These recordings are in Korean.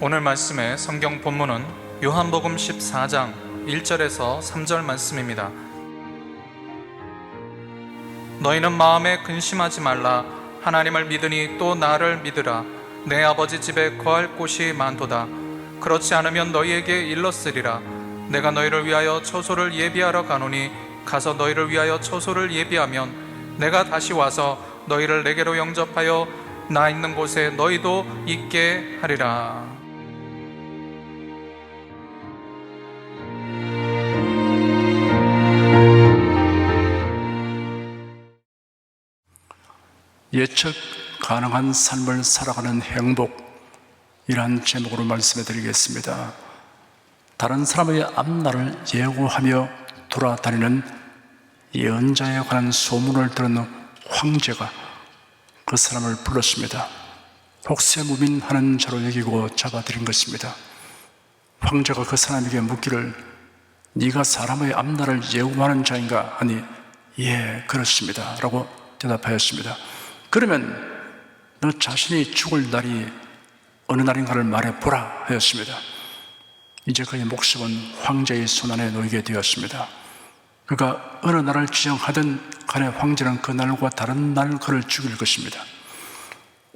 오늘 말씀의 성경 본문은 요한복음 14장 1절에서 3절 말씀입니다. 너희는 마음에 근심하지 말라. 하나님을 믿으니 또 나를 믿으라. 내 아버지 집에 거할 곳이 많도다. 그렇지 않으면 너희에게 일렀으리라. 내가 너희를 위하여 처소를 예비하러 가노니 가서 너희를 위하여 처소를 예비하면 내가 다시 와서 너희를 내게로 영접하여 나 있는 곳에 너희도 있게 하리라 예측 가능한 삶을 살아가는 행복이란 제목으로 말씀해 드리겠습니다. 다른 사람의 앞날을 예고하며 돌아다니는 예언자에 관한 소문을 들은 황제가 그 사람을 불렀습니다. 혹세무민하는 자로 여기고 잡아들인 것입니다. 황제가 그 사람에게 묻기를 네가 사람의 앞날을 예고하는 자인가 하니 예 그렇습니다 라고 대답하였습니다. 그러면 너 자신이 죽을 날이 어느 날인가를 말해보라 하였습니다. 이제 그의 목숨은 황제의 손안에 놓이게 되었습니다. 그가 어느 날을 지정하든 간에 황제는 그 날과 다른 날 그를 죽일 것입니다.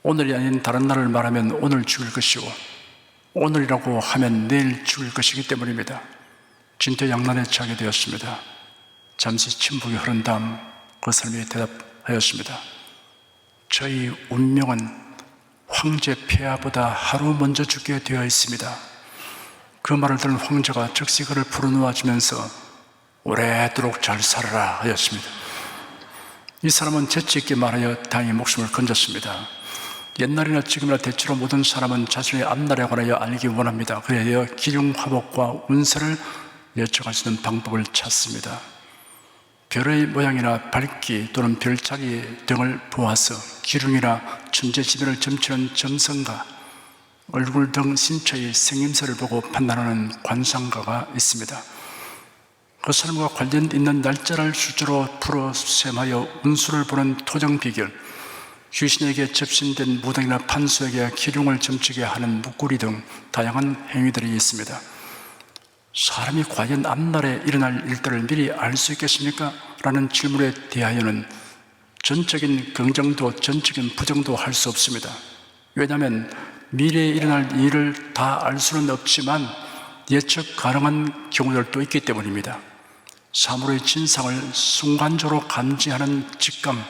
오늘이 아닌 다른 날을 말하면 오늘 죽일 것이고 오늘이라고 하면 내일 죽일 것이기 때문입니다. 진퇴 양난에 처하게 되었습니다. 잠시 침묵이 흐른 다음 그 사람이 대답하였습니다. 저희 운명은 황제 폐하보다 하루 먼저 죽게 되어 있습니다. 그 말을 들은 황제가 즉시 그를 부르누워주면서 오래도록 잘 살아라 하였습니다. 이 사람은 재치 있게 말하여 다행히 목숨을 건졌습니다. 옛날이나 지금이나 대체로 모든 사람은 자신의 앞날에 관하여 알기 원합니다. 그래야 되어 기중화복과 운세를 예측할 수 있는 방법을 찾습니다. 별의 모양이나 밝기 또는 별자리 등을 보아서 기둥이나 천재지변을 점치는 점성가, 얼굴 등 신체의 생김새를 보고 판단하는 관상가가 있습니다. 그 사람과 관련 있는 날짜를 숫자로 풀어 셈하여 운수를 보는 토정 비결, 귀신에게 접신된 무당이나 판수에게 기둥을 점치게 하는 무구리 등 다양한 행위들이 있습니다. 사람이 과연 앞날에 일어날 일들을 미리 알 수 있겠습니까? 라는 질문에 대하여는 전적인 긍정도 전적인 부정도 할 수 없습니다. 왜냐하면 미래에 일어날 일을 다 알 수는 없지만 예측 가능한 경우들도 있기 때문입니다. 사물의 진상을 순간적으로 감지하는 직감,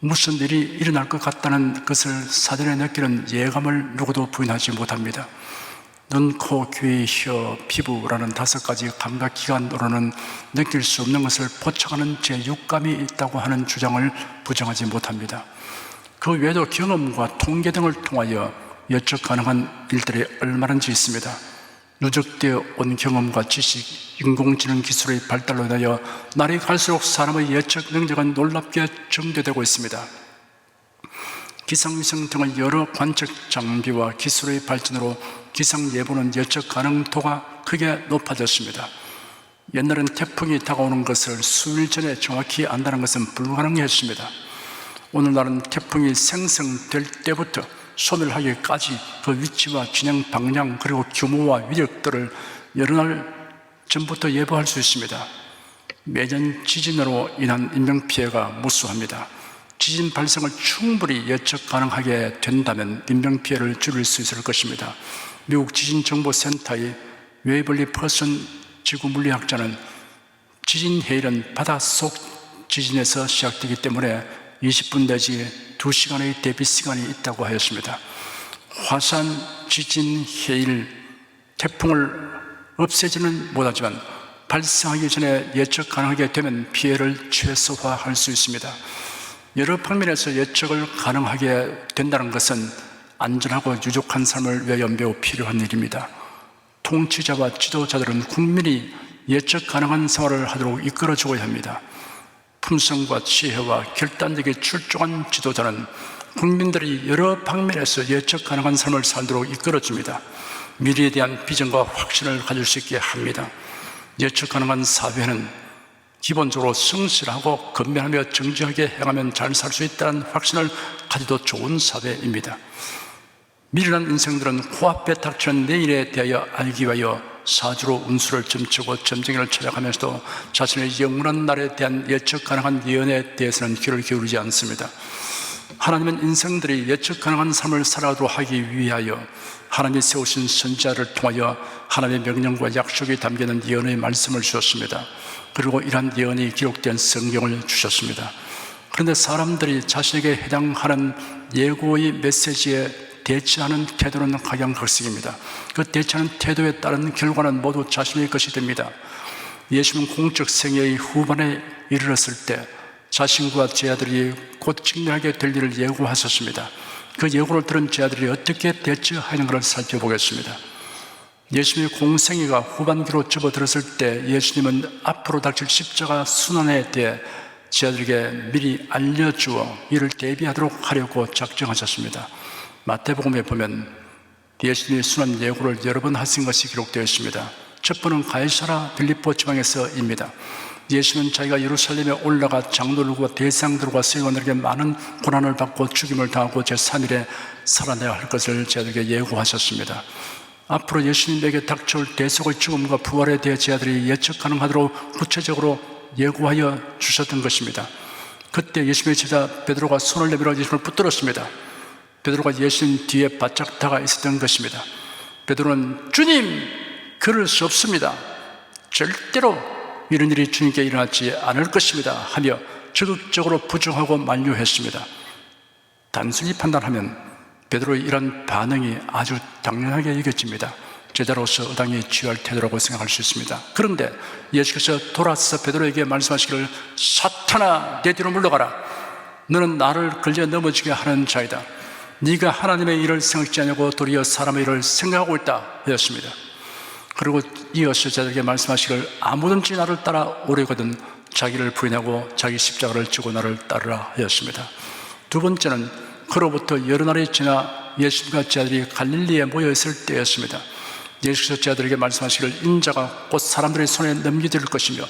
무슨 일이 일어날 것 같다는 것을 사전에 느끼는 예감을 누구도 부인하지 못합니다. 눈, 코, 귀, 혀, 피부라는 다섯 가지 감각 기관으로는 느낄 수 없는 것을 포착하는 제 육감이 있다고 하는 주장을 부정하지 못합니다. 그 외에도 경험과 통계 등을 통하여 예측 가능한 일들이 얼마든지 있습니다. 누적되어 온 경험과 지식, 인공지능 기술의 발달로 인하여 날이 갈수록 사람의 예측 능력은 놀랍게 증대되고 있습니다. 기상위성 등의 여러 관측 장비와 기술의 발전으로 기상 예보는 예측 가능도가 크게 높아졌습니다. 옛날엔 태풍이 다가오는 것을 수일 전에 정확히 안다는 것은 불가능했습니다. 오늘날은 태풍이 생성될 때부터 소멸하기까지 그 위치와 진행 방향 그리고 규모와 위력들을 여러 날 전부터 예보할 수 있습니다. 매년 지진으로 인한 인명피해가 무수합니다. 지진 발생을 충분히 예측 가능하게 된다면 인명 피해를 줄일 수 있을 것입니다. 미국 지진 정보 센터의 웨이블리 퍼슨 지구 물리학자는 지진 해일은 바닷속 지진에서 시작되기 때문에 20분 내지 2시간의 대비 시간이 있다고 하였습니다. 화산, 지진, 해일, 태풍을 없애지는 못하지만 발생하기 전에 예측 가능하게 되면 피해를 최소화할 수 있습니다. 여러 방면에서 예측을 가능하게 된다는 것은 안전하고 유족한 삶을 위하여 매우 필요한 일입니다. 통치자와 지도자들은 국민이 예측 가능한 생활을 하도록 이끌어 주어야 합니다. 품성과 지혜와 결단력이 출중한 지도자는 국민들이 여러 방면에서 예측 가능한 삶을 살도록 이끌어 줍니다. 미래에 대한 비전과 확신을 가질 수 있게 합니다. 예측 가능한 사회는 기본적으로 성실하고 건면하며 정직하게 행하면 잘 살 수 있다는 확신을 가져도 좋은 사회입니다. 미련한 인생들은 코앞에 닥치는 내일에 대하여 알기 위하여 사주로 운수를 점치고 점쟁이를 찾아가면서도 자신의 영원한 날에 대한 예측 가능한 예언에 대해서는 귀를 기울이지 않습니다. 하나님은 인생들이 예측 가능한 삶을 살아도록 하기 위하여 하나님이 세우신 선지자를 통하여 하나님의 명령과 약속이 담기는 예언의 말씀을 주셨습니다. 그리고 이러한 예언이 기록된 성경을 주셨습니다. 그런데 사람들이 자신에게 해당하는 예고의 메시지에 대처하는 태도는 각양각색입니다. 그 대처하는 태도에 따른 결과는 모두 자신의 것이 됩니다. 예수는 공적 생애의 후반에 이르렀을 때 자신과 제 아들이 곧 직면하게 될 일을 예고하셨습니다. 그 예고를 들은 제 아들이 어떻게 대처하는가를 살펴보겠습니다. 예수님의 공생애가 후반기로 접어들었을 때 예수님은 앞으로 닥칠 십자가 순환에 대해 제 아들에게 미리 알려주어 이를 대비하도록 하려고 작정하셨습니다. 마태복음에 보면 예수님의 순환 예고를 여러 번 하신 것이 기록되어 있습니다. 첫 번은 가이사라 빌립보 지방에서입니다. 예수는 자기가 예루살렘에 올라가 장로들과 대상들과 세원들에게 많은 고난을 받고 죽임을 당하고 제3일에 살아내야 할 것을 제들에게 예고하셨습니다. 앞으로 예수님에게 닥쳐올 대속의 죽음과 부활에 대해 제 아들이 예측 가능하도록 구체적으로 예고하여 주셨던 것입니다. 그때 예수님의 제자 베드로가 손을 내밀어 예수님을 붙들었습니다. 베드로가 예수님 뒤에 바짝 다가 있었던 것입니다. 베드로는 주님 그럴 수 없습니다. 절대로 이런 일이 주님께 일어나지 않을 것입니다. 하며 적극적으로 부정하고 만류했습니다. 단순히 판단하면 베드로의 이런 반응이 아주 당연하게 여겨집니다. 제자로서 의당에 취할 태도라고 생각할 수 있습니다. 그런데 예수께서 돌아서 베드로에게 말씀하시기를 사탄아 내 뒤로 물러가라. 너는 나를 걸려 넘어지게 하는 자이다. 네가 하나님의 일을 생각지 않냐고 도리어 사람의 일을 생각하고 있다 하였습니다. 그리고 이어서 제자에게 말씀하시기를 아무든지 나를 따라 오려거든 자기를 부인하고 자기 십자가를 지고 나를 따르라 하였습니다. 두 번째는 그로부터 여러 날이 지나 예수님과 제자들이 갈릴리에 모여 있을 때였습니다. 예수께서 제자들에게 말씀하시기를 인자가 곧 사람들의 손에 넘겨질 것이며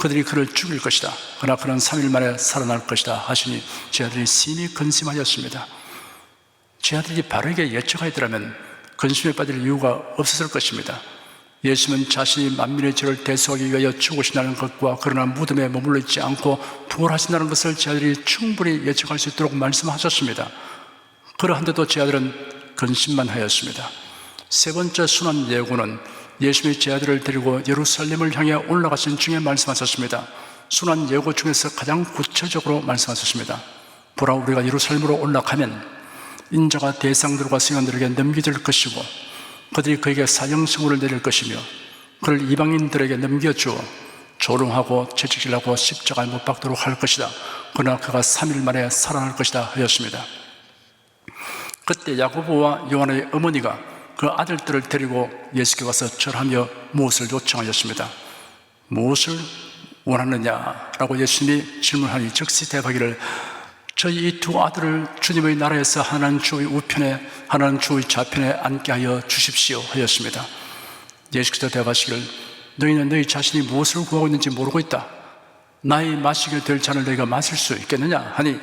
그들이 그를 죽일 것이다. 그러나 그는 3일 만에 살아날 것이다 하시니 제자들이 심히 근심하였습니다. 제자들이 바르게 예측하였더라면 근심에 빠질 이유가 없었을 것입니다. 예수는 자신이 만민의 죄를 대속하기 위하여 죽으신다는 것과 그러나 무덤에 머물러 있지 않고 부활하신다는 것을 제자들이 충분히 예측할 수 있도록 말씀하셨습니다. 그러한데도 제자들은 근심만 하였습니다. 세 번째 순환 예고는 예수님의 제자들을 데리고 예루살렘을 향해 올라가신 중에 말씀하셨습니다. 순환 예고 중에서 가장 구체적으로 말씀하셨습니다. 보라 우리가 예루살렘으로 올라가면 인자가 대상들과 승관들에게 넘겨질 것이고 그들이 그에게 사형승을 내릴 것이며 그를 이방인들에게 넘겨주어 조롱하고 채찍질하고 십자가에 못 박도록 할 것이다. 그러나 그가 3일 만에 살아날 것이다 하였습니다. 그때 야고보와 요한의 어머니가 그 아들들을 데리고 예수께 와서 절하며 무엇을 요청하셨습니다. 무엇을 원하느냐라고 예수님이 질문하니 즉시 대답하기를 저희 이 두 아들을 주님의 나라에서 하나는 주의 우편에 하나는 주의 좌편에 앉게 하여 주십시오 하였습니다. 예수께서 대답하시기를 너희는 너희 자신이 무엇을 구하고 있는지 모르고 있다. 나의 마시게 될 잔을 너희가 마실 수 있겠느냐 하니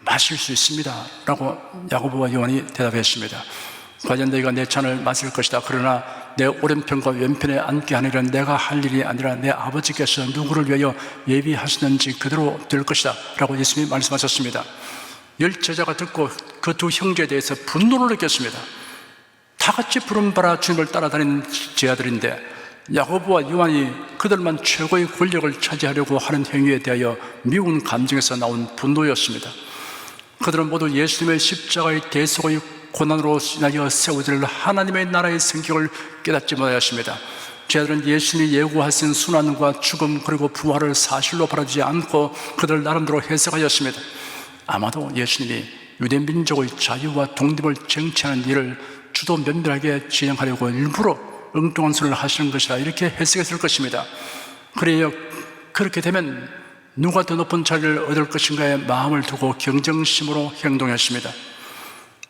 마실 수 있습니다. 라고 야고보와 요한이 대답했습니다. 과연 너희가 내 잔을 마실 것이다. 그러나 내 오른편과 왼편에 앉게 하느라 내가 할 일이 아니라 내 아버지께서 누구를 위하여 예비하시는지 그대로 될 것이다. 라고 예수님이 말씀하셨습니다. 열 제자가 듣고 그 두 형제에 대해서 분노를 느꼈습니다. 다 같이 부름받아 주님을 따라다니는 제자들인데 야고보와 요한이 그들만 최고의 권력을 차지하려고 하는 행위에 대하여 미운 감정에서 나온 분노였습니다. 그들은 모두 예수님의 십자가의 대속의 고난으로 인하여 세워질 하나님의 나라의 성격을 깨닫지 못하였습니다. 제들은 예수님이 예고하신 순환과 죽음 그리고 부활을 사실로 바라지 않고 그들 나름대로 해석하였습니다. 아마도 예수님이 유대 민족의 자유와 독립을 쟁취하는 일을 주도 면밀하게 진행하려고 일부러 엉뚱한 소리를 하시는 것이라 이렇게 해석했을 것입니다. 그래요. 그렇게 되면 누가 더 높은 자리를 얻을 것인가에 마음을 두고 경쟁심으로 행동했습니다.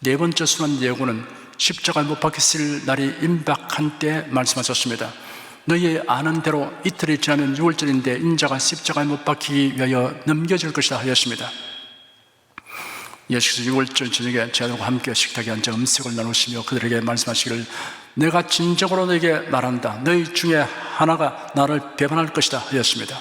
네 번째 순환 예고는 십자가에 못 박혔을 날이 임박한 때 말씀하셨습니다. 너희 아는 대로 이틀이 지나면 6월절인데 인자가 십자가에 못 박히기 위하여 넘겨질 것이다 하였습니다. 예수께서 6월절 저녁에 제자들과 함께 식탁에 앉아 음식을 나누시며 그들에게 말씀하시기를 내가 진정으로 너에게 말한다 너희 중에 하나가 나를 배반할 것이다 하였습니다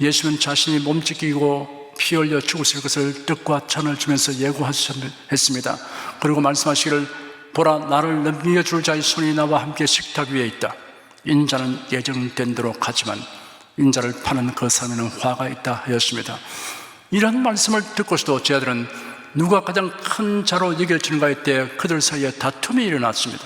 예수는 자신이 몸찢기고 피 흘려 죽으실 것을 뜻과 찬을 주면서 예고하셨습니다. 그리고 말씀하시기를 보라 나를 넘겨 줄 자의 손이 나와 함께 식탁 위에 있다. 인자는 예정된 대로 가지만 인자를 파는 그 사람에는 화가 있다 하였습니다. 이런 말씀을 듣고서도 제자들은 누가 가장 큰 자로 여겨지는가 했때 그들 사이에 다툼이 일어났습니다.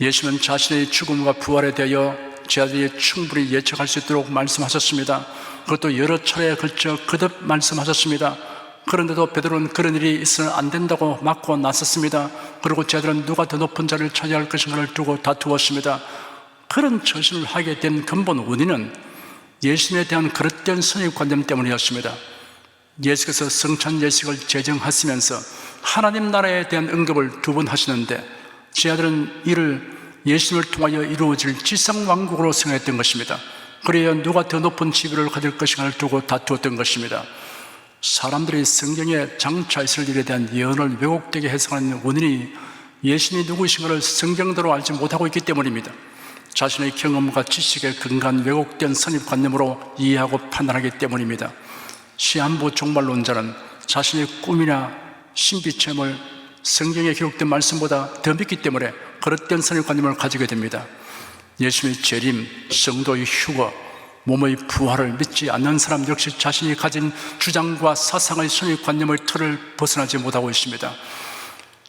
예수는 자신의 죽음과 부활에 대하여 제자들이 충분히 예측할 수 있도록 말씀하셨습니다. 그것도 여러 차례에 걸쳐 거듭 말씀하셨습니다. 그런데도 베드로는 그런 일이 있으면 안 된다고 막고 나섰습니다. 그리고 제자들은 누가 더 높은 자리를 차지할 것인가를 두고 다투었습니다. 그런 처신을 하게 된 근본 원인은 예수님에 대한 그릇된 선입 관념 때문이었습니다. 예수께서 성찬 예식을 제정하시면서 하나님 나라에 대한 언급을 두 번 하시는데 제자들은 이를 예수님을 통하여 이루어질 지상왕국으로 생각했던 것입니다. 그래야 누가 더 높은 지위를 가질 것인가를 두고 다투었던 것입니다. 사람들이 성경에 장차 있을 일에 대한 예언을 왜곡되게 해석하는 원인이 예수님이 누구이신가를 성경대로 알지 못하고 있기 때문입니다. 자신의 경험과 지식에 근간 왜곡된 선입관념으로 이해하고 판단하기 때문입니다. 시한부 종말론자는 자신의 꿈이나 신비체험을 성경에 기록된 말씀보다 더 믿기 때문에 그릇된 선입관념을 가지게 됩니다. 예수님의 재림, 성도의 휴거, 몸의 부활을 믿지 않는 사람 역시 자신이 가진 주장과 사상의 선입관념의 틀을 벗어나지 못하고 있습니다.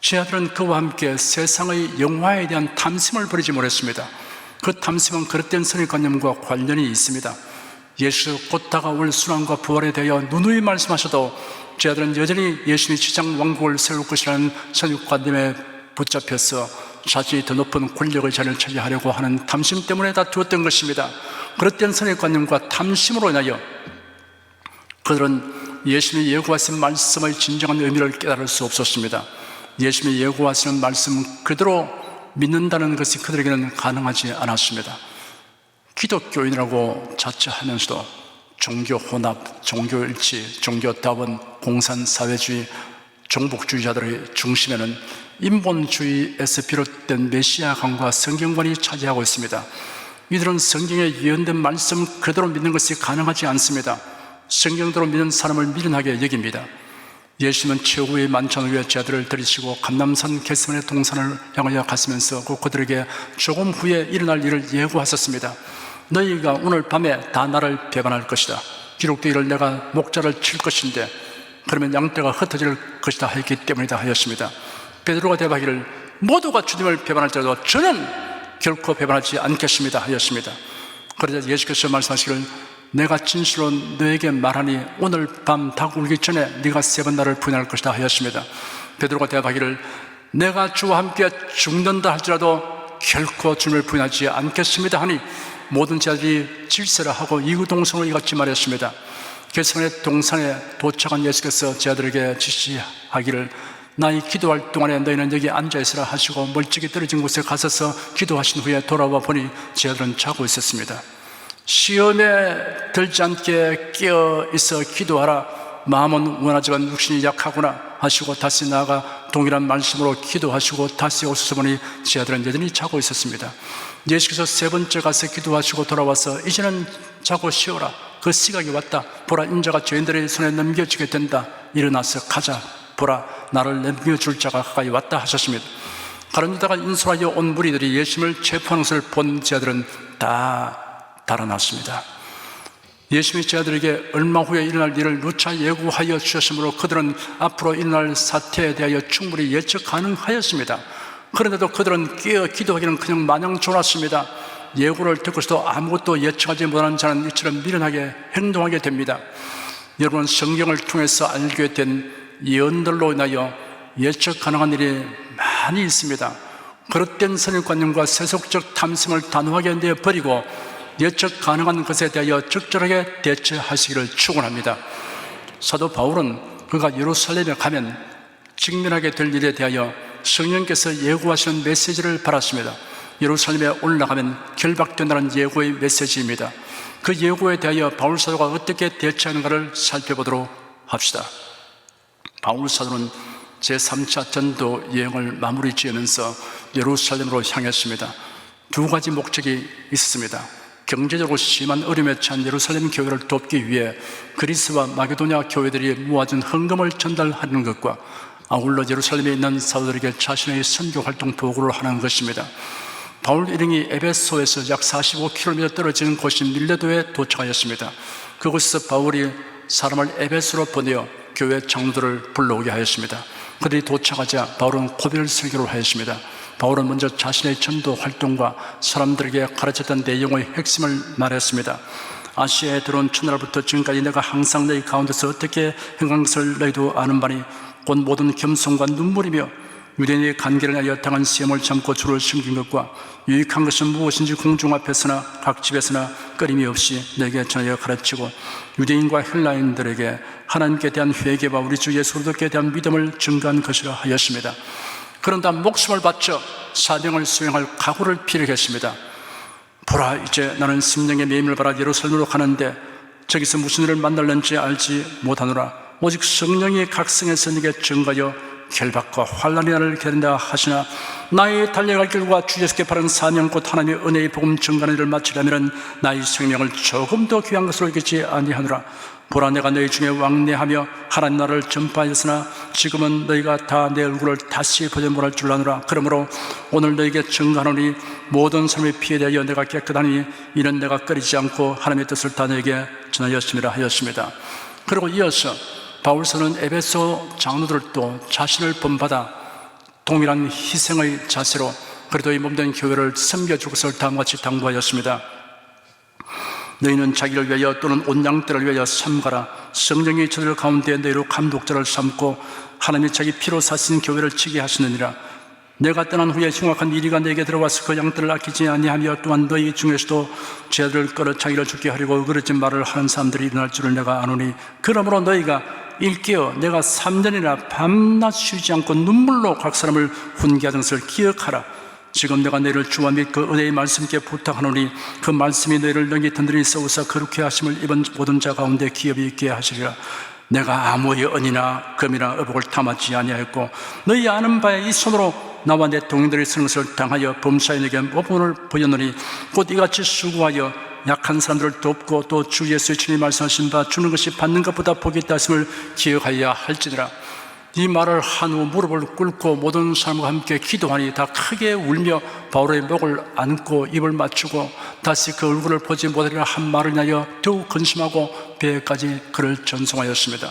제 아들은 그와 함께 세상의 영화에 대한 탐심을 버리지 못했습니다. 그 탐심은 그릇된 선입관념과 관련이 있습니다. 예수 곧 다가올 순환과 부활에 대하여 누누이 말씀하셔도 제자들은 여전히 예수님이 지상 왕국을 세울 것이라는 선입관념에 붙잡혀서 자신이 더 높은 권력의 자리를 차지하려고 하는 탐심 때문에 다투었던 것입니다. 그릇된 선입관념과 탐심으로 인하여 그들은 예수님이 예고하신 말씀의 진정한 의미를 깨달을 수 없었습니다. 예수님이 예고하시는 말씀 그대로 믿는다는 것이 그들에게는 가능하지 않았습니다. 기독교인이라고 자처하면서도 종교 혼합, 종교 일치, 종교 다원, 공산 사회주의, 종북주의자들의 중심에는 인본주의에서 비롯된 메시아관과 성경관이 차지하고 있습니다. 이들은 성경에 예언된 말씀 그대로 믿는 것이 가능하지 않습니다. 성경대로 믿는 사람을 미련하게 여깁니다. 예수님은 최후의 만찬을 위해 제자들을 들이시고 감남산 개스만의 동산을 향하여 가시면서 그 그들에게 조금 후에 일어날 일을 예고하셨습니다. 너희가 오늘 밤에 다 나를 배반할 것이다. 기록되기를 내가 목자를 칠 것인데 그러면 양떼가 흩어질 것이다 했기 때문이다 하였습니다. 베드로가 대답하기를 모두가 주님을 배반할지라도 저는 결코 배반하지 않겠습니다 하였습니다. 그러자 예수께서 말씀하시기를 내가 진실로 너에게 말하니 오늘 밤 닭 울기 전에 네가 세 번 나를 부인할 것이다 하였습니다. 베드로가 대답하기를 내가 주와 함께 죽는다 할지라도 결코 주님을 부인하지 않겠습니다 하니 모든 자들이 질서를 하고 이구동성을 이같이 말했습니다. 개성의 동산에 도착한 예수께서 제자들에게 지시하기를 나이 기도할 동안에 너희는 여기 앉아있으라 하시고 멀찍이 떨어진 곳에 가서서 기도하신 후에 돌아와 보니 제자들은 자고 있었습니다. 시험에 들지 않게 깨어 있어 기도하라. 마음은 원하지만 육신이 약하구나 하시고 다시 나아가 동일한 말씀으로 기도하시고 다시 오셔서 보니 제자들은 여전히 자고 있었습니다. 예수께서 세 번째 가서 기도하시고 돌아와서 이제는 자고 쉬어라. 그 시각이 왔다. 보라 인자가 죄인들의 손에 넘겨지게 된다. 일어나서 가자. 보라 나를 넘겨줄 자가 가까이 왔다 하셨습니다. 가는 데다가 인솔하여 온 무리들이 예수님을 체포하는 것을 본 제자들은 다 달아났습니다. 예수님이 제자들에게 얼마 후에 일어날 일을 누차 예고하여 주셨으므로 그들은 앞으로 일어날 사태에 대하여 충분히 예측 가능하였습니다. 그런데도 그들은 깨어 기도하기는 그냥 마냥 졸았습니다. 예고를 듣고서도 아무것도 예측하지 못하는 자는 이처럼 미련하게 행동하게 됩니다. 여러분 성경을 통해서 알게 된 예언들로 인하여 예측 가능한 일이 많이 있습니다. 그릇된 선입관념과 세속적 탐심을 단호하게 내버리고 예측 가능한 것에 대하여 적절하게 대처하시기를 축원합니다. 사도 바울은 그가 예루살렘에 가면 직면하게 될 일에 대하여 성령께서 예고하시는 메시지를 받았습니다. 예루살렘에 올라가면 결박된다는 예고의 메시지입니다. 그 예고에 대하여 바울 사도가 어떻게 대처하는가를 살펴보도록 합시다. 바울 사도는 제3차 전도 여행을 마무리 지으면서 예루살렘으로 향했습니다. 두 가지 목적이 있었습니다. 경제적으로 심한 어려움에 처한 예루살렘 교회를 돕기 위해 그리스와 마게도냐 교회들이 모아준 헌금을 전달하는 것과 아울러 예루살렘에 있는 사도들에게 자신의 선교 활동 보고를 하는 것입니다. 바울 일행이 에베소에서 약 45km 떨어진 곳인 밀레도에 도착하였습니다. 그곳에서 바울이 사람을 에베소로 보내어 교회 장로들을 불러오게 하였습니다. 그들이 도착하자 바울은 고별 설교를 하였습니다. 바울은 먼저 자신의 전도 활동과 사람들에게 가르쳤던 내용의 핵심을 말했습니다. 아시아에 들어온 첫날부터 지금까지 내가 항상 너희 가운데서 어떻게 행한 것을 너희도 아는 바니 곧 모든 겸손과 눈물이며 유대인의 관계를 하여 당한 시험을 참고 주를 숨긴 것과 유익한 것은 무엇인지 공중 앞에서나 각 집에서나 끊임이 없이 내게 전하여 가르치고 유대인과 헬라인들에게 하나님께 대한 회개와 우리 주 예수 그리스도께 대한 믿음을 증가한 것이라 하였습니다. 그런다 목숨을 바쳐 사명을 수행할 각오를 필요했습니다. 보라 이제 나는 심령의 매임을 받아 예루살렘으로 가는데 저기서 무슨 일을 만날는지 알지 못하노라 오직 성령이 각성해서 네게 증가하여 결박과 환란이 나를 기다린다 하시나 나의 달려갈 길과 주 예수께 바른 사명 곧 하나님의 은혜의 복음 증가하는 일을 마치려면 나의 생명을 조금 더 귀한 것으로 여기지 아니하노라. 보라 내가 너희 중에 왕래하며 하나님 나라를 전파하였으나 지금은 너희가 다 내 얼굴을 다시 보지 못할 줄 아노라. 그러므로 오늘 너희에게 증가하노니 모든 삶의 피에 대하여 내가 깨끗하니 이는 내가 꺼리지 않고 하나님의 뜻을 다 너에게 전하였음이라 하였습니다. 그리고 이어서 바울서는 에베소 장로들도 자신을 본받아 동일한 희생의 자세로 그래도 이 몸된 교회를 섬겨줄 것을 다음과 같이 당부하였습니다. 너희는 자기를 위하여 또는 온양들을 위하여 삼가라. 성령이 저들 가운데 너희로 감독자를 삼고 하나님이 자기 피로 사신 교회를 치게 하시느니라. 내가 떠난 후에 흉악한 이리가 내게 들어와서 그 양들을 아끼지 아니하며 또한 너희 중에서도 죄들을 끌어 자기를 죽게 하려고 어그러진 말을 하는 사람들이 일어날 줄을 내가 아노니. 그러므로 너희가 일깨어 내가 3년이나 밤낮 쉬지 않고 눈물로 각 사람을 훈계하던 것을 기억하라. 지금 내가 너희를 주와 및 그 은혜의 말씀께 부탁하노니 그 말씀이 너희를 능히 든든히 써우사 거룩히 하심을 입은 모든 자 가운데 기업이 있게 하시리라. 내가 아무의 언이나 금이나 의복을 탐하지 아니하였고 너희 아는 바에 이 손으로 나와 내 동행들이 쓰는 것을 당하여 범사인에게 모범을 보였노니 곧 이같이 수고하여 약한 사람들을 돕고 또 주 예수의 친히 말씀하신 바 주는 것이 받는 것보다 복이 있다 하심을 기억하여야 할지니라 이 말을 한 후 무릎을 꿇고 모든 사람과 함께 기도하니 다 크게 울며 바울의 목을 안고 입을 맞추고 다시 그 얼굴을 보지 못하리라 한 말을 인하여 더욱 근심하고 배에까지 그를 전송하였습니다.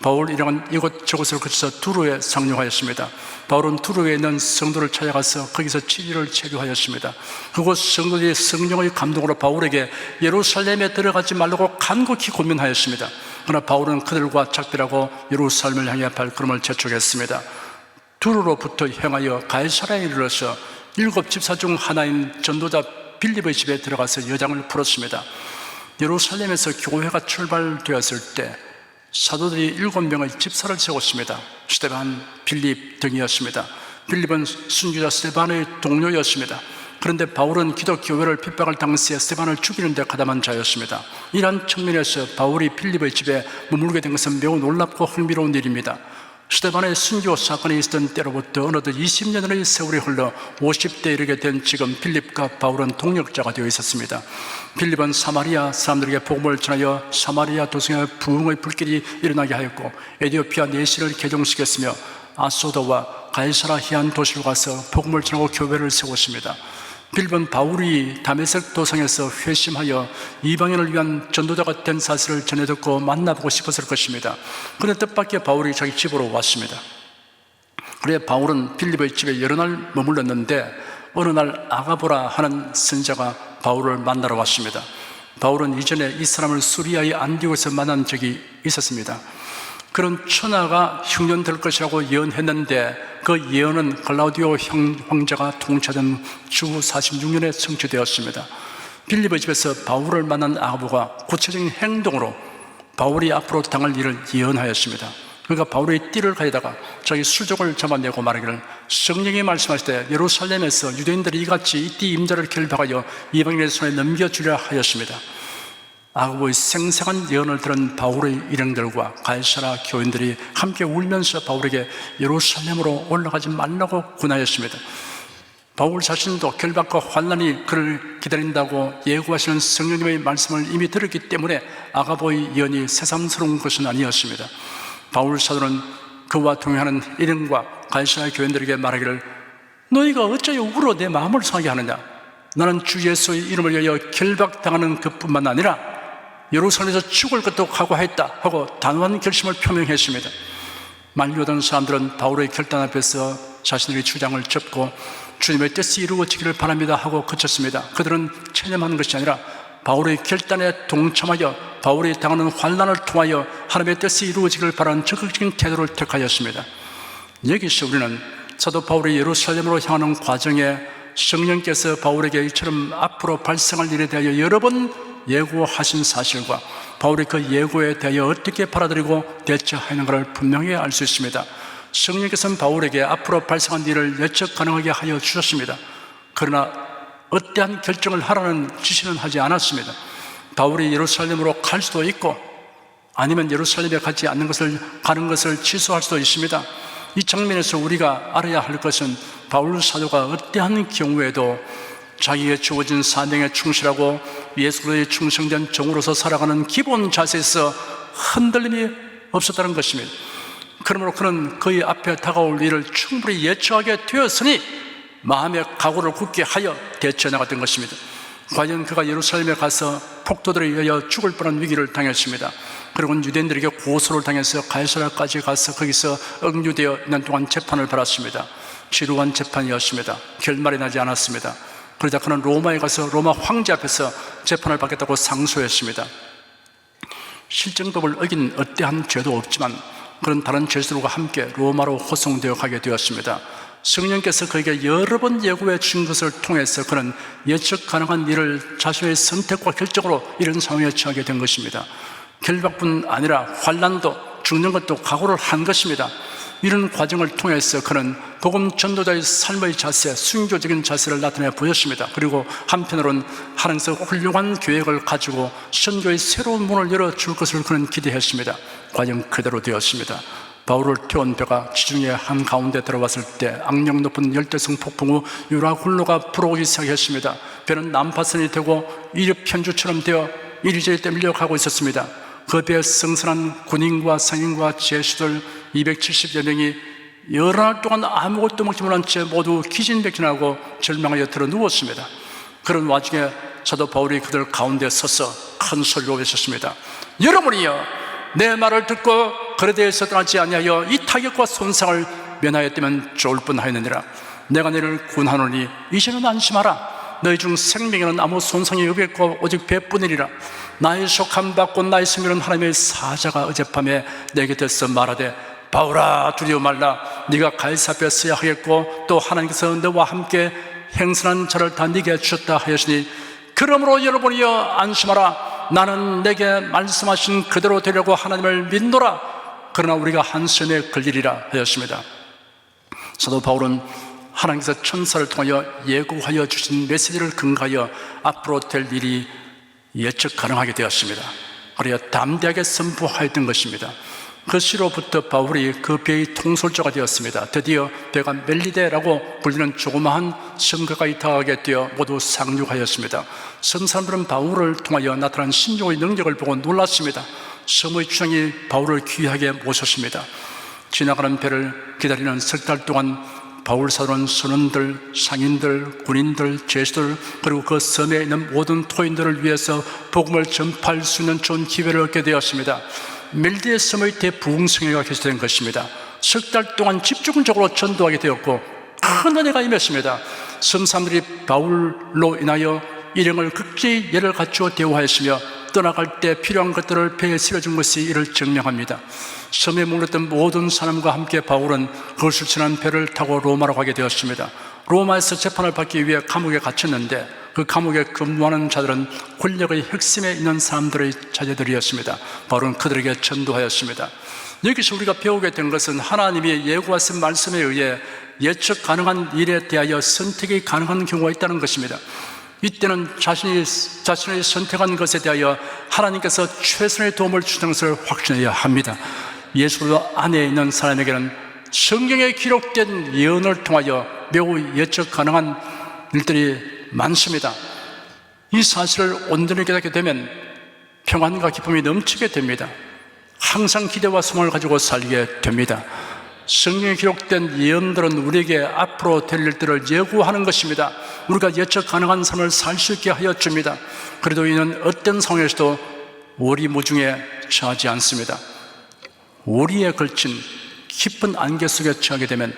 바울 이랑은 이곳저곳을 거쳐서 두루에 상륙하였습니다. 바울은 두루에 있는 성도를 찾아가서 거기서 치료를 체류하였습니다. 그곳 성도들의 성령의 감동으로 바울에게 예루살렘에 들어가지 말라고 간곡히 고민하였습니다. 그러나 바울은 그들과 작별하고 예루살렘을 향해 발걸음을 재촉했습니다. 두루로부터 향하여 가이사라에 이르러서 일곱 집사 중 하나인 전도자 빌립의 집에 들어가서 여장을 풀었습니다. 예루살렘에서 교회가 출발되었을 때 사도들이 일곱 명의 집사를 세웠습니다. 스테반, 빌립 등이었습니다. 빌립은 순교자 스테반의 동료였습니다. 그런데 바울은 기독 교회를 핍박할 당시에 스테반을 죽이는 데 가담한 자였습니다. 이러한 측면에서 바울이 빌립의 집에 머물게 된 것은 매우 놀랍고 흥미로운 일입니다. 스테반의 순교 사건이 있었던 때로부터 어느덧 20년의 세월이 흘러 50대에 이르게 된 지금 빌립과 바울은 동력자가 되어 있었습니다. 빌립은 사마리아 사람들에게 복음을 전하여 사마리아 도성에 부흥의 불길이 일어나게 하였고 에디오피아 내시를 개종시켰으며 아소도와 가이사라 희한 도시로 가서 복음을 전하고 교회를 세웠습니다. 빌립은 바울이 다메섹 도성에서 회심하여 이방인을 위한 전도자가 된 사실을 전해 듣고 만나보고 싶었을 것입니다. 그런데 뜻밖의 바울이 자기 집으로 왔습니다. 그래 바울은 빌립의 집에 여러 날 머물렀는데 어느 날 아가보라 하는 선자가 바울을 만나러 왔습니다. 바울은 이전에 이 사람을 수리아의 안디오에서 만난 적이 있었습니다. 그런 천하가 흉년될 것이라고 예언했는데 그 예언은 글라우디오 황제가 통치하던 주 46년에 성취되었습니다. 빌립의 집에서 바울을 만난 아가보가 구체적인 행동으로 바울이 앞으로 당할 일을 예언하였습니다. 그러니까 바울의 띠를 가져다가 자기 수족을 잡아내고 말하기를 성령이 말씀하실 때 예루살렘에서 유대인들이 이같이 이 띠 임자를 결박하여 이방인의 손에 넘겨주려 하였습니다. 아고보의 생생한 예언을 들은 바울의 일행들과 갈사라 교인들이 함께 울면서 바울에게 예루살렘으로 올라가지 말라고 군하였습니다. 바울 자신도 결박과 환란이 그를 기다린다고 예고하시는 성령님의 말씀을 이미 들었기 때문에 아가보의 예언이 새삼스러운 것은 아니었습니다. 바울 사도는 그와 동행하는 일행과 갈사라 교인들에게 말하기를 너희가 어찌하여 울어 내 마음을 상하게 하느냐 나는 주 예수의 이름을 위하여 결박당하는 것뿐만 아니라 예루살렘에서 죽을 것도 각오했다 하고 단호한 결심을 표명했습니다. 만류하던 사람들은 바울의 결단 앞에서 자신들의 주장을 접고 주님의 뜻이 이루어지기를 바랍니다 하고 그쳤습니다. 그들은 체념하는 것이 아니라 바울의 결단에 동참하여 바울이 당하는 환란을 통하여 하나님의 뜻이 이루어지기를 바라는 적극적인 태도를 택하였습니다. 여기서 우리는 사도 바울이 예루살렘으로 향하는 과정에 성령께서 바울에게 이처럼 앞으로 발생할 일에 대하여 여러 번 예고하신 사실과 바울이 그 예고에 대하여 어떻게 받아들이고 대처하는가를 분명히 알 수 있습니다. 성령께서는 바울에게 앞으로 발생한 일을 예측 가능하게 하여 주셨습니다. 그러나 어떠한 결정을 하라는 지시는 하지 않았습니다. 바울이 예루살렘으로 갈 수도 있고 아니면 예루살렘에 가지 않는 것을 가는 것을 취소할 수도 있습니다. 이 장면에서 우리가 알아야 할 것은 바울 사도가 어떠한 경우에도 자기에게 주어진 사명에 충실하고 예수의 충성된 종으로서 살아가는 기본 자세에서 흔들림이 없었다는 것입니다. 그러므로 그는 그의 앞에 다가올 일을 충분히 예측하게 되었으니 마음의 각오를 굳게 하여 대처해 나갔던 것입니다. 과연 그가 예루살렘에 가서 폭도들에 의하여 죽을 뻔한 위기를 당했습니다. 그리고 유대인들에게 고소를 당해서 가이사라까지 가서 거기서 억류되어 있는 동안 재판을 받았습니다. 지루한 재판이었습니다. 결말이 나지 않았습니다. 그러자 그는 로마에 가서 로마 황제 앞에서 재판을 받겠다고 상소했습니다. 실정법을 어긴 어떠한 죄도 없지만 그런 다른 죄수들과 함께 로마로 호송되어 가게 되었습니다. 성령께서 그에게 여러 번 예고해 준 것을 통해서 그는 예측 가능한 일을 자신의 선택과 결정으로 이런 상황에 처하게 된 것입니다. 결박뿐 아니라 환란도 죽는 것도 각오를 한 것입니다. 이런 과정을 통해서 그는 복음 전도자의 삶의 자세, 순교적인 자세를 나타내 보였습니다. 그리고 한편으로는 하나님께서 훌륭한 계획을 가지고 선교의 새로운 문을 열어줄 것을 그는 기대했습니다. 과연 그대로 되었습니다. 바울을 태운 배가 지중해 한 가운데 들어왔을 때 악령 높은 열대성 폭풍 후 유라굴로가 불어오기 시작했습니다. 배는 난파선이 되고 이륙 편주처럼 되어 이리저리 때밀려 가고 있었습니다. 그 배에 승선한 군인과 상인과 제수들 270여 명이 날 동안 아무것도 먹지 못한 채 모두 기진백진하고 절망하여 들어 누웠습니다. 그런 와중에 사도 바울이 그들 가운데 서서 큰 소리로 외쳤습니다. 여러분이여 내 말을 듣고 그에 대해서 떠나지 아니하여 이 타격과 손상을 면하였다면 좋을 뻔하였느니라 내가 너를 군하노니 이제는 안심하라 너희 중 생명에는 아무 손상이 없겠고 오직 배뿐이리라 나의 속함 받고 나의 생명은 하나님의 사자가 어젯밤에 내게 서 말하되 바울아 두려워 말라. 네가 갈사 앞에 서야 하겠고 또 하나님께서 너와 함께 행선한 자를 다 네게 주셨다 하였으니 그러므로 여러분이여 안심하라. 나는 내게 말씀하신 그대로 되려고 하나님을 믿노라. 그러나 우리가 한섬에 걸리리라 하였습니다. 사도 바울은 하나님께서 천사를 통하여 예고하여 주신 메시지를 근거하여 앞으로 될 일이 예측 가능하게 되었습니다. 그래야 담대하게 선포하였던 것입니다 그 시로부터 바울이 그 배의 통솔자가 되었습니다. 드디어 배가 멜리데라고 불리는 조그마한 섬가가 이타하게 되어 모두 상륙하였습니다. 섬 사람들은 바울을 통하여 나타난 신종의 능력을 보고 놀랐습니다. 섬의 주장이 바울을 귀하게 모셨습니다. 지나가는 배를 기다리는 석 달 동안 바울 사도는 선원들, 상인들, 군인들, 제수들 그리고 그 섬에 있는 모든 토인들을 위해서 복음을 전파할 수 있는 좋은 기회를 얻게 되었습니다. 멜디의 섬의 대부흥성회가 개최된 것입니다. 석 달 동안 집중적으로 전도하게 되었고 큰 은혜가 임했습니다. 섬 사람들이 바울로 인하여 일행을 극히 예를 갖추어 대우하였으며 떠나갈 때 필요한 것들을 배에 실어준 것이 이를 증명합니다. 섬에 머물렀던 모든 사람과 함께 바울은 지난 배를 타고 로마로 가게 되었습니다. 로마에서 재판을 받기 위해 감옥에 갇혔는데 그 감옥에 근무하는 자들은 권력의 핵심에 있는 사람들의 자녀들이었습니다. 바울은 그들에게 전도하였습니다. 여기서 우리가 배우게 된 것은 하나님이 예고하신 말씀에 의해 예측 가능한 일에 대하여 선택이 가능한 경우가 있다는 것입니다. 이때는 자신이 자신의 선택한 것에 대하여 하나님께서 최선의 도움을 주는 것을 확신해야 합니다. 예수 안에 있는 사람에게는 성경에 기록된 예언을 통하여 매우 예측 가능한 일들이 많습니다. 이 사실을 온전히 깨닫게 되면 평안과 기쁨이 넘치게 됩니다. 항상 기대와 소망을 가지고 살게 됩니다. 성경에 기록된 예언들은 우리에게 앞으로 될 일들을 예고하는 것입니다. 우리가 예측 가능한 삶을 살 수 있게 하여 줍니다. 그래도 이는 어떤 상황에서도 오리무중에 처하지 않습니다. 오리에 걸친 깊은 안개 속에 처하게 되면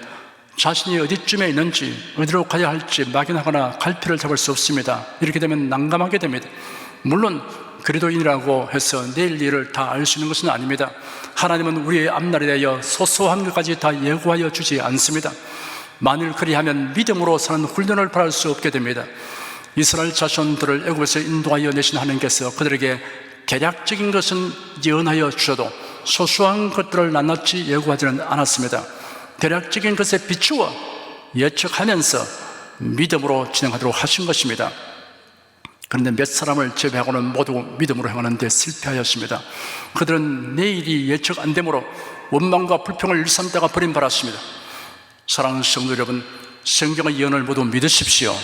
자신이 어디쯤에 있는지 어디로 가야 할지 막연하거나 갈피를 잡을 수 없습니다. 이렇게 되면 난감하게 됩니다. 물론 그리도인이라고 해서 내일 일을 다 알 수 있는 것은 아닙니다. 하나님은 우리의 앞날에 대하여 소소한 것까지 다 예고하여 주지 않습니다. 만일 그리하면 믿음으로 사는 훈련을 바랄 수 없게 됩니다. 이스라엘 자손들을 애굽에서 인도하여 내신 하나님께서 그들에게 대략적인 것은 예언하여 주셔도 소소한 것들을 낱낱이 예고하지는 않았습니다. 대략적인 것에 비추어 예측하면서 믿음으로 진행하도록 하신 것입니다. 그런데 몇 사람을 제외하고는 모두 믿음으로 행하는데 실패하였습니다. 그들은 내일이 예측 안 되므로 원망과 불평을 일삼다가 버림받았습니다. 사랑하는 성도 여러분, 성경의 예언을 모두 믿으십시오.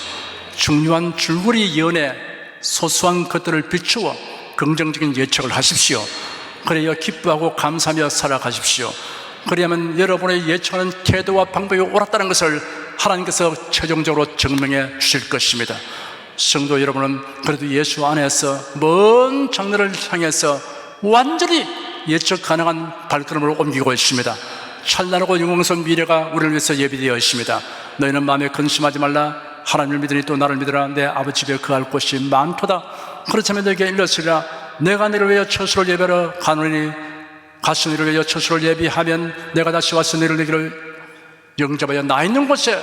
중요한 줄거리 예언에 소소한 것들을 비추어 긍정적인 예측을 하십시오. 그래야 기뻐하고 감사하며 살아가십시오. 그래야만 여러분의 예측하는 태도와 방법이 옳았다는 것을 하나님께서 최종적으로 증명해 주실 것입니다. 성도 여러분은 그래도 예수 안에서 먼 장래를 향해서 완전히 예측 가능한 발걸음을 옮기고 있습니다. 찬란하고 영광스러운 미래가 우리를 위해서 예비되어 있습니다. 너희는 마음에 근심하지 말라. 하나님을 믿으니 또 나를 믿으라. 내 아버지 집에 그할 곳이 많도다. 그렇다면 너에게 일렀으리라. 내가 너를 위하여 처수를 예배하러 가노니 너를 위하여 처수를 예비하면 내가 다시 와서 너를 내기를 영접하여 나 있는 곳에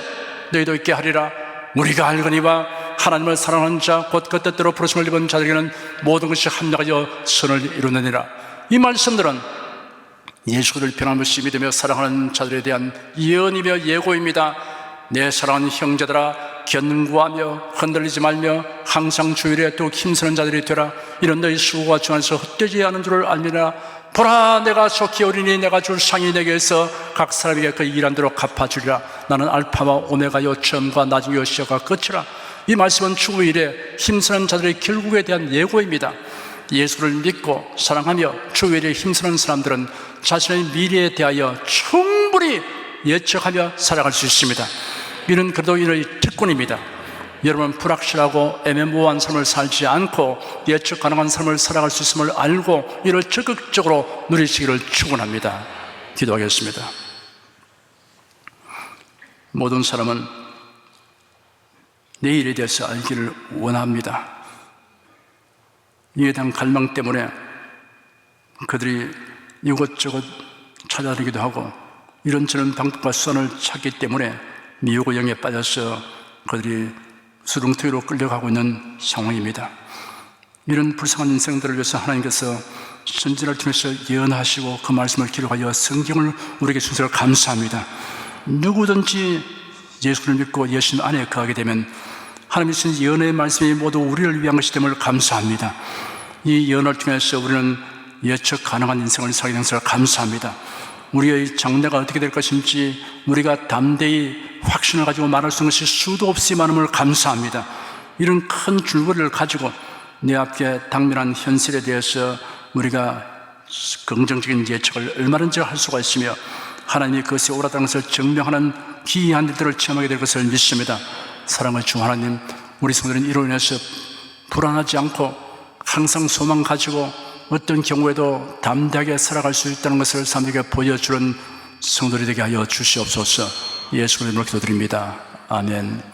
너희도 있게 하리라. 우리가 알거니와 하나님을 사랑하는 자, 곧 그 뜻대로 부르심을 입은 자들에게는 모든 것이 합력하여 선을 이루느니라. 이 말씀들은 예수를 변함없이 믿으며 사랑하는 자들에 대한 예언이며 예고입니다. 내 사랑하는 형제들아 견고하며 흔들리지 말며 항상 주일에 또 힘쓰는 자들이 되라 이런 너희 수고가 주 안에서 헛되지 않은 줄을 알미라 보라 내가 속히 오리니 내가 줄 상이 내게서 각 사람에게 그 일한 대로 갚아주리라. 나는 알파와 오메가요 처음과 나중이요 시작과 끝이라. 이 말씀은 주일에 힘쓰는 자들의 결국에 대한 예고입니다. 예수를 믿고 사랑하며 주일에 힘쓰는 사람들은 자신의 미래에 대하여 충분히 예측하며 살아갈 수 있습니다. 이는 그리도인의 특권입니다. 여러분 불확실하고 애매모호한 삶을 살지 않고 예측 가능한 삶을 살아갈 수 있음을 알고 이를 적극적으로 누리시기를 축원합니다. 기도하겠습니다. 모든 사람은 내일에 대해서 알기를 원합니다. 이에 대한 갈망 때문에 그들이 이것저것 찾아다니기도 하고 이런저런 방법과 수단을 찾기 때문에 미혹의 영에 빠져서 그들이 수렁터기로 끌려가고 있는 상황입니다. 이런 불쌍한 인생들을 위해서 하나님께서 선진을 통해서 예언하시고 그 말씀을 기록하여 성경을 우리에게 주셔서 감사합니다. 누구든지 예수를 믿고 예수 안에 거하게 되면 하나님이 주신 예언의 말씀이 모두 우리를 위한 것이 됨을 감사합니다. 이 예언을 통해서 우리는 예측 가능한 인생을 살게 된 것을 감사합니다. 우리의 장래가 어떻게 될 것인지 우리가 담대히 확신을 가지고 말할 수 있는 것이 수도 없이 많음을 감사합니다. 이런 큰 줄거리를 가지고 내 앞에 당면한 현실에 대해서 우리가 긍정적인 예측을 얼마든지 할 수가 있으며 하나님이 그것이 옳았다는 것을 증명하는 기이한 일들을 체험하게 될 것을 믿습니다. 사랑의 주 하나님, 우리 성도는 이로 인해서 불안하지 않고 항상 소망 가지고 어떤 경우에도 담대하게 살아갈 수 있다는 것을 사람에게 보여주는 성도들이 되게 하여 주시옵소서 예수 그리스도로 기도드립니다. 아멘.